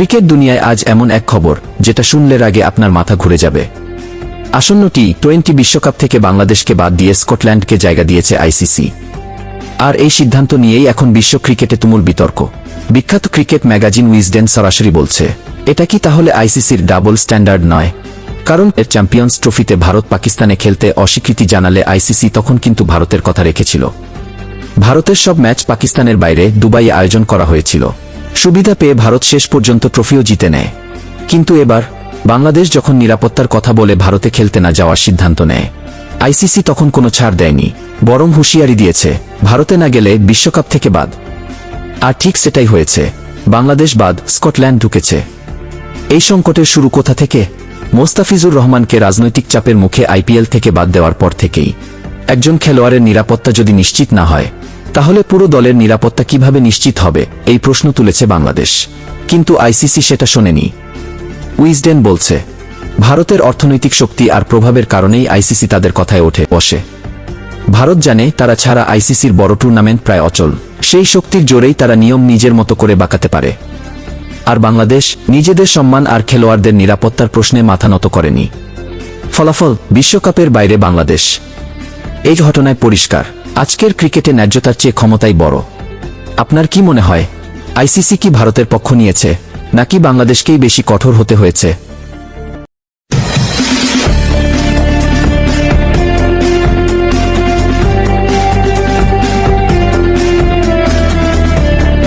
Cricket দুনিয়ায় আজ এমন এক খবর, যেটা শুনলের আগে আপনার মাথা ঘুরে যাবে। আসন্ন টি টোয়েন্টি বিশ্বকাপ থেকে বাংলাদেশকে বাদ দিয়ে স্কটল্যান্ডকে জায়গা দিয়েছে আইসিসি। আর এই সিদ্ধান্ত নিয়েই এখন বিশ্ব ক্রিকেটে তুমুল বিতর্ক। বিখ্যাত ক্রিকেট ম্যাগাজিন উইজডেন সরাসরি বলছে, এটা কি তাহলে আইসিসির ডাবল স্ট্যান্ডার্ড নয়? কারণ এর চ্যাম্পিয়ন্স ট্রফিতে ভারত পাকিস্তানে খেলতে অস্বীকৃতি জানালে আইসিসি তখন কিন্তু ভারতের কথা রেখেছিল। ভারতের সব ম্যাচ পাকিস্তানের বাইরে দুবাই আয়োজন করা হয়েছিল। সুবিধা পেয়ে ভারত শেষ পর্যন্ত ট্রফিও জিতে নেয়। কিন্তু এবার, বাংলাদেশ যখন নিরাপত্তার কথা বলে ভারতে খেলতে না যাওয়ার সিদ্ধান্ত নেয়। আইসিসি তখন কোনো ছাড় দেয়নি, বরং হুঁশিয়ারি দিয়েছে, ভারতে না গেলে বিশ্বকাপ থেকে বাদ। আর ঠিক সেটাই হয়েছে, বাংলাদেশ বাদ, স্কটল্যান্ড ঢুকেছে। এই সংকটের শুরু কোথা থেকে? মোস্তাফিজুর রহমানকে রাজনৈতিক চাপের মুখে আইপিএল থেকে বাদ দেওয়ার পর থেকেই। একজন খেলোয়াড়ের নিরাপত্তা যদি নিশ্চিত না হয় তাহলে পুরো দলের নিরাপত্তা কীভাবে নিশ্চিত হবে? এই প্রশ্ন তুলেছে বাংলাদেশ। কিন্তু আইসিসি সেটা শোনেনি। উইজডেন বলছে, ভারতের অর্থনৈতিক শক্তি আর প্রভাবের কারণেই আইসিসি তাদের কথায় ওঠে, বসে। ভারত জানে তারা ছাড়া আইসিসির বড় টুর্নামেন্ট প্রায় অচল। সেই শক্তির জোরেই তারা নিয়ম নিজের মতো করে বাঁকাতে পারে। আর বাংলাদেশ নিজেদের সম্মান আর খেলোয়াড়দের নিরাপত্তার প্রশ্নে মাথা নত করেনি। ফলাফল, বিশ্বকাপের বাইরে বাংলাদেশ। এই ঘটনায় পরিষ্কার। আজকের ক্রিকেটে ন্যায্যতার চেয়ে ক্ষমতাই বড়। আপনার কি মনে হয়? আইসিসি কি ভারতের পক্ষ নিয়েছে? নাকি বাংলাদেশকেই বেশি কঠোর হতে হয়েছে?